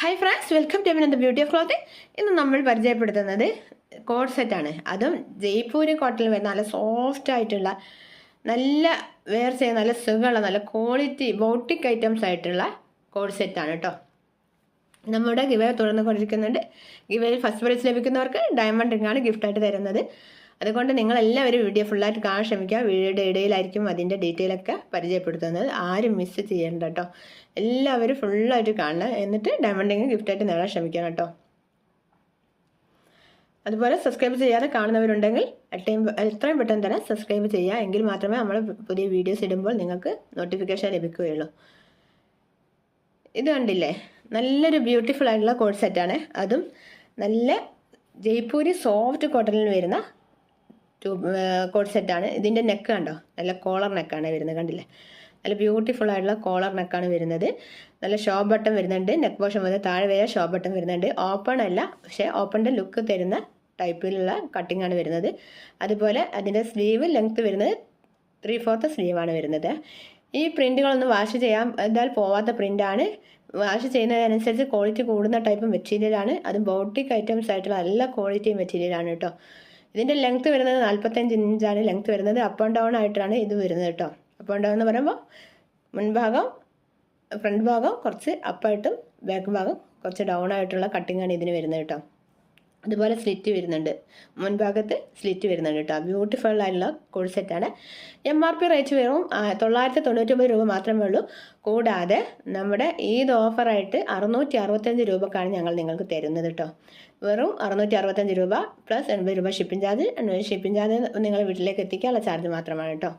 Hi friends welcome to the beauty of cloth. ഇന്ന് നമ്മൾ പരിചയപ്പെടുത്തുന്നത് കോഡ് സെറ്റാണ് അതും ജയ്പൂരി കോട്ടണിൽ വരുന്ന നല്ല സോഫ്റ്റ് ആയിട്ടുള്ള നല്ല വെയർ ചെയ്യാൻ നല്ല സുഖമുള്ള നല്ല ക്വാളിറ്റി ബോട്ടിക് ഐറ്റംസ് ആയിട്ടുള്ള കോഡ് സെറ്റാണ് കേട്ടോ നമ്മുടെ ഗിവേ തുടർന്ന് കൊണ്ടിരിക്കുന്നുണ്ട്. ഗിവയിൽ ഫസ്റ്റ് പ്രൈസ് ലഭിക്കുന്നവർക്ക് ഡയമണ്ട് റിങ്ങാണ് ഗിഫ്റ്റായിട്ട് തരുന്നത്. അതുകൊണ്ട് നിങ്ങൾ എല്ലാവരും വീഡിയോ ഫുള്ളായിട്ട് കാണാൻ ശ്രമിക്കുക. വീഡിയോയുടെ ഇടയിലായിരിക്കും അതിന്റെ ഡീറ്റെയിൽ ഒക്കെ പരിചയപ്പെടുത്തുന്നത്. ആരും മിസ് ചെയ്യേണ്ട കേട്ടോ എല്ലാവരും ഫുള്ളായിട്ട് കാണണം. എന്നിട്ട് ഡയമണ്ടിങ് ഗിഫ്റ്റ് ഗിഫ്റ്റായിട്ട് നേടാൻ ശ്രമിക്കണം കേട്ടോ അതുപോലെ സബ്സ്ക്രൈബ് ചെയ്യാതെ കാണുന്നവരുണ്ടെങ്കിൽ എത്രയും എത്രയും പെട്ടെന്ന് തന്നെ സബ്സ്ക്രൈബ് ചെയ്യുക. എങ്കിൽ മാത്രമേ നമ്മൾ പുതിയ വീഡിയോസ് ഇടുമ്പോൾ നിങ്ങൾക്ക് നോട്ടിഫിക്കേഷൻ ലഭിക്കുകയുള്ളൂ. ഇത് കണ്ടില്ലേ? നല്ലൊരു ബ്യൂട്ടിഫുൾ ആയിട്ടുള്ള കോഡ് സെറ്റാണ് അതും നല്ല ജയ്പൂരി സോഫ്റ്റ് കോട്ടണിൽ വരുന്ന കോഡ് സെറ്റാണ് ഇതിന്റെ നെക്ക് കണ്ടോ? നല്ല കോളർ നെക്കാണ് വരുന്നത് കണ്ടില്ലേ? നല്ല ബ്യൂട്ടിഫുൾ ആയിട്ടുള്ള കോളർ നെക്കാണ് വരുന്നത്. നല്ല ഷോ ബട്ടൺ വരുന്നുണ്ട്. നെക്ക് പോഷൻ വന്ന് താഴെ വരെ ഷോ ബട്ടൺ വരുന്നുണ്ട്. ഓപ്പൺ അല്ല പക്ഷേ ഓപ്പണിന്റെ ലുക്ക് തരുന്ന ടൈപ്പിലുള്ള കട്ടിംഗ് ആണ് വരുന്നത്. അതുപോലെ അതിന്റെ സ്ലീവ് ലെങ്ത്ത് വരുന്നത് ത്രീ ഫോർത്ത് സ്ലീവാണ് വരുന്നത്. ഈ പ്രിന്റുകളൊന്ന് വാഷ് ചെയ്യാൻ എന്താൽ പോവാത്ത പ്രിന്റാണ് വാഷ് ചെയ്യുന്നതിനനുസരിച്ച് ക്വാളിറ്റി കൂടുന്ന ടൈപ്പ് മെറ്റീരിയലാണ് അതും ബോട്ടിക് ഐറ്റംസ് ആയിട്ടുള്ള നല്ല ക്വാളിറ്റി മെറ്റീരിയലാണ് കേട്ടോ. ഇതിന്റെ ലെങ്ത്ത് വരുന്നത് നാൽപ്പത്തഞ്ച് ഇഞ്ചാണ് ലെങ്ത്ത് വരുന്നത് അപ്പ് ആൻഡ് ഡൗൺ ആയിട്ടാണ് ഇത് വരുന്നത് കേട്ടോ. അപ്പ് ആൻഡ് ഡൗൺ എന്ന് പറയുമ്പോൾ മുൻഭാഗം ഫ്രണ്ട് ഭാഗം കുറച്ച് അപ്പായിട്ടും ബാക്ക് ഭാഗം കുറച്ച് ഡൗൺ ആയിട്ടുള്ള കട്ടിങ്ങാണ് ഇതിന് വരുന്നത് കേട്ടോ. അതുപോലെ സ്ലിറ്റ് വരുന്നുണ്ട്. മുൻഭാഗത്ത് സ്ലിറ്റ് വരുന്നുണ്ട് കേട്ടോ. ബ്യൂട്ടിഫുൾ ആയിട്ടുള്ള കോൾ സെറ്റാണ് എം ആർ പി റേറ്റ് വരും തൊള്ളായിരത്തി തൊണ്ണൂറ്റൊമ്പത് രൂപ മാത്രമേ ഉള്ളൂ. കൂടാതെ നമ്മുടെ ഈദ് ഓഫറായിട്ട് അറുന്നൂറ്റി അറുപത്തഞ്ച് രൂപക്കാണ് ഞങ്ങൾ നിങ്ങൾക്ക് തരുന്നത് കേട്ടോ. വെറും അറുന്നൂറ്റി അറുപത്തഞ്ച് രൂപ പ്ലസ് എൺപത് രൂപ ഷിപ്പിംഗ് ചാർജ് ഷിപ്പിംഗ് ചാർജ് നിങ്ങൾ വീട്ടിലേക്ക് എത്തിക്കാനുള്ള ചാർജ് മാത്രമാണ് കേട്ടോ.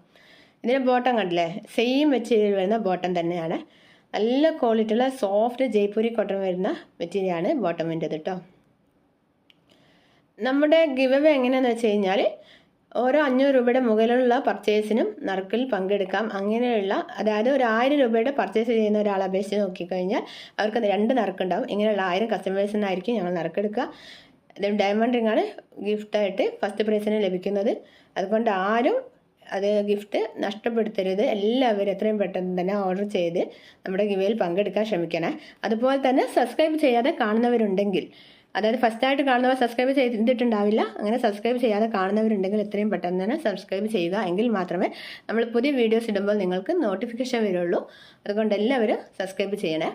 ഇതിന് ബോട്ടം കണ്ടില്ലേ? സെയിം മെറ്റീരിയൽ വരുന്ന ബോട്ടം തന്നെയാണ്. നല്ല ക്വാളിറ്റിയുള്ള സോഫ്റ്റ് ജയ്പൂരി കോട്ടൺ വരുന്ന മെറ്റീരിയലാണ് ബോട്ടമിന്റെത് കേട്ടോ. നമ്മുടെ ഗിവ് അവേ എങ്ങനെയാണെന്ന് വെച്ച് കഴിഞ്ഞാൽ ഓരോ അഞ്ഞൂറ് രൂപയുടെ മുകളിലുള്ള പർച്ചേസിനും നറുക്കിൽ പങ്കെടുക്കാം. അങ്ങനെയുള്ള അതായത് ഒരു ആയിരം രൂപയുടെ പർച്ചേസ് ചെയ്യുന്ന ഒരാളെ അപേക്ഷിച്ച് നോക്കിക്കഴിഞ്ഞാൽ അവർക്ക് രണ്ട് നറുക്കുണ്ടാവും. ഇങ്ങനെയുള്ള ആയിരം കസ്റ്റമേഴ്സിനായിരിക്കും ഞങ്ങൾ നറുക്കെടുക്കുക. അത് ഡയമണ്ട് റിങ്ങാണ് ഗിഫ്റ്റായിട്ട് ഫസ്റ്റ് പ്രൈസിന് ലഭിക്കുന്നത്. അതുകൊണ്ട് ആരും അത് ഗിഫ്റ്റ് നഷ്ടപ്പെടുത്തരുത്. എല്ലാവരും എത്രയും പെട്ടെന്ന് തന്നെ ഓർഡർ ചെയ്ത് നമ്മുടെ ഗിവയിൽ പങ്കെടുക്കാൻ ശ്രമിക്കണേ. അതുപോലെ തന്നെ സബ്സ്ക്രൈബ് ചെയ്യാതെ കാണുന്നവരുണ്ടെങ്കിൽ അതായത് ഫസ്റ്റ് ആയിട്ട് കാണുന്നവർ സബ്സ്ക്രൈബ് ചെയ്തിട്ടുണ്ടാവില്ല. അങ്ങനെ സബ്സ്ക്രൈബ് ചെയ്യാതെ കാണുന്നവരുണ്ടെങ്കിൽ എത്രയും പെട്ടെന്ന് തന്നെ സബ്സ്ക്രൈബ് ചെയ്യുക. എങ്കിൽ മാത്രമേ നമ്മൾ പുതിയ വീഡിയോസ് ഇടുമ്പോൾ നിങ്ങൾക്ക് നോട്ടിഫിക്കേഷൻ വരുള്ളൂ. അതുകൊണ്ട് എല്ലാവരും സബ്സ്ക്രൈബ് ചെയ്യണേ.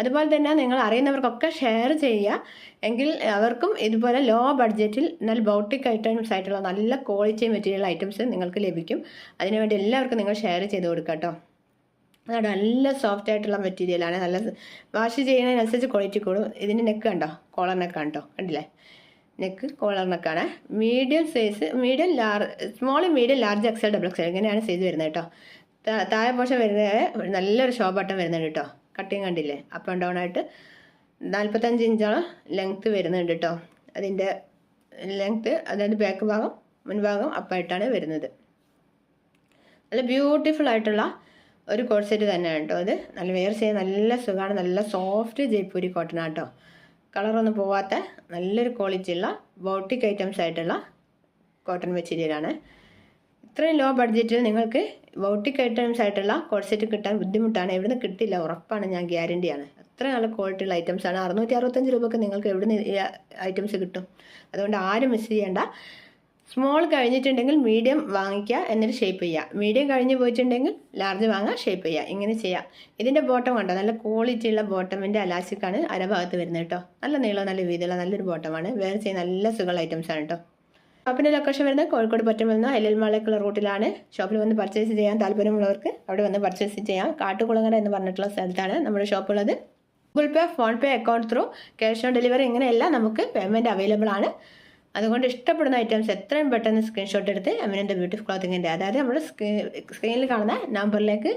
അതുപോലെ തന്നെ നിങ്ങൾ അറിയുന്നവർക്കൊക്കെ ഷെയർ ചെയ്യുക. എങ്കിൽ അവർക്കും ഇതുപോലെ ലോ ബഡ്ജറ്റിൽ നല്ല ബൗട്ടിക് ഐറ്റംസ് ആയിട്ടുള്ള നല്ല ക്വാളിറ്റി മെറ്റീരിയൽ ഐറ്റംസ് നിങ്ങൾക്ക് ലഭിക്കും. അതിനുവേണ്ടി എല്ലാവർക്കും നിങ്ങൾ ഷെയർ ചെയ്ത് കൊടുക്കാം കേട്ടോ. അതാണ് നല്ല സോഫ്റ്റ് ആയിട്ടുള്ള മെറ്റീരിയലാണ് നല്ല വാഷ് ചെയ്യുന്നതിനനുസരിച്ച് ക്വാളിറ്റി കൂടും. ഇതിന്റെ നെക്ക് കണ്ടോ? കോളർ നെക്കാണ് കേട്ടോ കണ്ടില്ലേ? നെക്ക് കോളർ നെക്കാണ് medium size medium large small medium large XL double XL ഇങ്ങനെയാണ് സൈസ് വരുന്നത് കേട്ടോ താഴെ പോഷൻ വരുന്നത് നല്ലൊരു ഷോ ബട്ടൺ വരുന്നുണ്ട് കേട്ടോ കട്ടിങ് കണ്ടില്ലേ? അപ്പ് ആൻഡ് ഡൗൺ ആയിട്ട് നാൽപ്പത്തഞ്ച് ഇഞ്ചോളം ലെങ്ത്ത് വരുന്നുണ്ട് കേട്ടോ അതിന്റെ ലെങ്ത്ത് അതായത് ബാക്ക് ഭാഗം മുൻഭാഗം അപ്പായിട്ടാണ് വരുന്നത്. നല്ല ബ്യൂട്ടിഫുൾ ആയിട്ടുള്ള ഒരു കോട്ട് സെറ്റ് തന്നെയാണ് കേട്ടോ അത് നല്ല വെയർ ചെയ്യാൻ നല്ല സുഖമാണ് നല്ല സോഫ്റ്റ് ജയ്പൂരി കോട്ടൺ ആട്ടോ. കളറൊന്നും പോവാത്ത നല്ലൊരു ക്വാളിറ്റി ഉള്ള ബോട്ടിക് ഐറ്റംസ് ആയിട്ടുള്ള കോട്ടൺ മെറ്റീരിയലാണ് ഇത്രയും ലോ ബഡ്ജറ്റിൽ നിങ്ങൾക്ക് ബോട്ടിക് ഐറ്റംസ് ആയിട്ടുള്ള കോട്ട് സെറ്റ് കിട്ടാൻ ബുദ്ധിമുട്ടാണ്. എവിടുന്ന് കിട്ടില്ല ഉറപ്പാണ് ഞാൻ ഗ്യാരണ്ടിയാണ് അത്ര നല്ല ക്വാളിറ്റി ഉള്ള ഐറ്റംസ് ആണ്. അറുന്നൂറ്റി അറുപത്തഞ്ച് രൂപക്ക് നിങ്ങൾക്ക് എവിടുന്ന് ഐറ്റംസ് കിട്ടും. അതുകൊണ്ട് ആരും മിസ് ചെയ്യേണ്ട. സ്മോൾ കഴിഞ്ഞിട്ടുണ്ടെങ്കിൽ മീഡിയം വാങ്ങിക്കുക എന്നിട്ട് ഷേപ്പ് ചെയ്യുക. മീഡിയം കഴിഞ്ഞ് പോയിട്ടുണ്ടെങ്കിൽ ലാർജ് വാങ്ങുക ഷേപ്പ് ചെയ്യുക. ഇങ്ങനെ ചെയ്യാം. ഇതിന്റെ ബോട്ടം കണ്ടോ? നല്ല ക്വാളിറ്റി ഉള്ള ബോട്ടമിന്റെ അലാസ്റ്റിക്കാണ് അരഭാഗത്ത് വരുന്നത് കേട്ടോ. നല്ല നീളം നല്ല വീതിയുള്ള നല്ലൊരു ബോട്ടമാണ് വേറെ ചെയ്യുന്ന നല്ല സുഖമുള്ള ഐറ്റംസ് ആണ് കേട്ടോ. ഷോപ്പിന്റെ ലൊക്കേഷൻ വരുന്നത് കോഴിക്കോട് പറ്റുമെന്ന എൽ എൽ മാളേക്കുള്ള റൂട്ടിലാണ് ഷോപ്പിൽ വന്ന് പർച്ചേസ് ചെയ്യാൻ താല്പര്യമുള്ളവർക്ക് അവിടെ വന്ന് പർച്ചേസ് ചെയ്യാം. കാട്ടുകുളങ്ങര എന്ന് പറഞ്ഞിട്ടുള്ള സ്ഥലത്താണ് നമ്മുടെ ഷോപ്പുള്ളത് Google Pay PhonePe account through cash on delivery ഇങ്ങനെയെല്ലാം നമുക്ക് പേയ്മെന്റ് അവൈലബിൾ ആണ്. അതുകൊണ്ട് ഇഷ്ടപ്പെടുന്ന ഐറ്റംസ് എത്രയും പെട്ടെന്ന് സ്ക്രീൻഷോട്ട് എടുത്ത് അമിനന്റെ ബ്യൂട്ടി ക്ലോത്തിങ്ങിന്റെ അതായത് നമ്മൾ സ്ക്രീനിൽ കാണുന്ന നമ്പറിലേക്ക്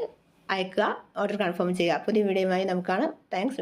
അയക്കുക ഓർഡർ കൺഫേം ചെയ്യുക. പുതിയ വീഡിയോയുമായി നമുക്ക് കാണാം. താങ്ക്സ്